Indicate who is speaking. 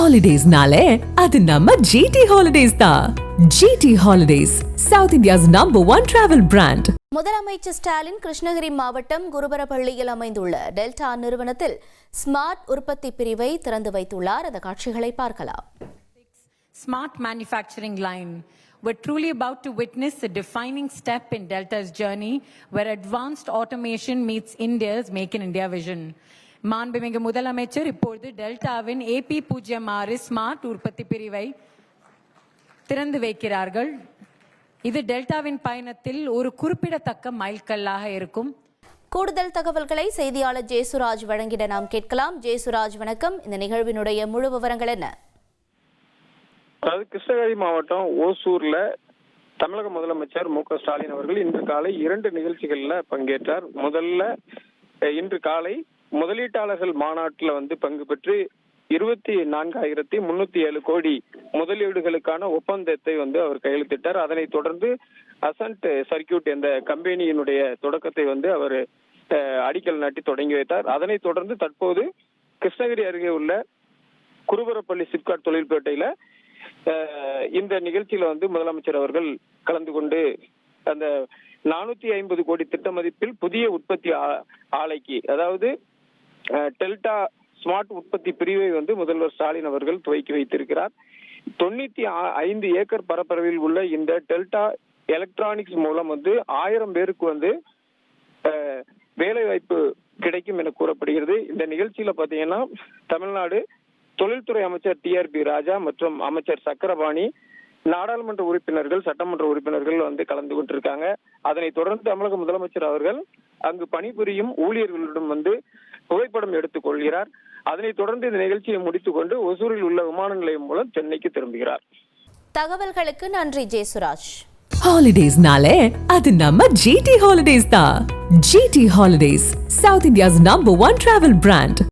Speaker 1: ஹாலிடேஸ்னாலே அது நம்ம ஜிடி ஹாலிடேஸ் தான் GT holidays south India's number one travel brand
Speaker 2: முதலமைச்சர் ஸ்டாலின் கிருஷ்ணகிரி மாவட்டம் குருபரப்பள்ளியில் அமைந்துள்ள டெல்டா நிறுவனத்தில் ஸ்மார்ட் உற்பத்தி பிரிவை திறந்து வைத்துள்ளார் அந்த காட்சிகளை பார்க்கலாம்
Speaker 3: smart manufacturing line. We're truly about to witness a defining step in Delta's journey where advanced automation meets India's Make in India vision. மாண்புமிகு முதலமைச்சர் இப்பொழுது டெல்டாவின் ஏபி பூஜ்ஜியம் ஆறு ஸ்மார்ட் உற்பத்தி பிரிவை திறந்து வைக்கிறார்கள். இது டெல்டாவின் பயணத்தில் ஒரு குறிப்பிடத்தக்க மைல்கல்லாக இருக்கும்.
Speaker 2: கூடுதல் தகவல்களை செய்தியாளர் ஜெயசுராஜ் வழங்கிட நாம் கேட்கலாம். ஜெயசுராஜ் வணக்கம். இந்த நிகழ்வினுடைய முழு விவரங்கள் என்ன?
Speaker 4: அதாவது கிருஷ்ணகிரி மாவட்டம் ஓசூர்ல தமிழக முதலமைச்சர் மு க ஸ்டாலின் அவர்கள் இன்று காலை இரண்டு நிகழ்ச்சிகள்ல பங்கேற்றார். முதல்ல இன்று காலை முதலீட்டாளர்கள் மாநாட்டில் வந்து பங்கு பெற்று இருபத்தி நான்காயிரத்தி முன்னூத்தி ஏழு கோடி முதலீடுகளுக்கான ஒப்பந்தத்தை வந்து அவர் கையெழுத்திட்டார். அதனை தொடர்ந்து அசன்ட் சர்க்கியூட் என்ற கம்பெனியினுடைய தொடக்கத்தை வந்து அவர் அடிக்கல் நாட்டி தொடங்கி வைத்தார். அதனை தொடர்ந்து தற்போது கிருஷ்ணகிரி அருகே உள்ள குருபரப்பள்ளி சிப்காட் தொழில்பேட்டையில இந்த நிகழ்ச்சியில வந்து முதலமைச்சர் அவர்கள் கலந்து கொண்டு அந்த நானூத்தி ஐம்பது கோடி திட்ட மதிப்பில் புதிய உற்பத்தி ஆ- ஆலைக்கு அதாவது டெல்டா ஸ்மார்ட் உற்பத்தி பிரிவை வந்து முதல்வர் ஸ்டாலின் அவர்கள் துவக்கி வைத்திருக்கிறார். தொண்ணூத்தி ஐந்து ஏக்கர் பரப்பளவில் உள்ள இந்த டெல்டா எலக்ட்ரானிக்ஸ் மூலம் வந்து ஆயிரம் பேருக்கு வந்து வேலை வாய்ப்பு கிடைக்கும் என கூறப்படுகிறது. இந்த நிகழ்ச்சியில பாத்தீங்கன்னா தமிழ்நாடு தொழில்துறை அமைச்சர் டிஆர்பி ராஜா மற்றும் அமைச்சர் சக்கரபாணி நாடாளுமன்ற உறுப்பினர்கள் சட்டமன்ற உறுப்பினர்கள் வந்து கலந்து கொண்டிருக்காங்க. அதனைத் தொடர்ந்து தமிழக முதலமைச்சர் அவர்கள் அங்கு பணிபுரியும் ஊழியர்களிடம் வந்து புகைப்படம் எடுத்துக் கொள்கிறார். அதனைத் தொடர்ந்து இந்த நிகழ்ச்சியை முடித்துக்கொண்டு ஒசூரில் உள்ள விமான நிலையம் மூலம் சென்னைக்கு திரும்புகிறார்.
Speaker 2: தகவல்களுக்கு நன்றி ஜெயசுராஜ்.
Speaker 1: ஹாலிடேஸ்னாலே அது நம்ம ஜிடி ஹாலிடேஸ் தான். GT holidays south India's number one travel brand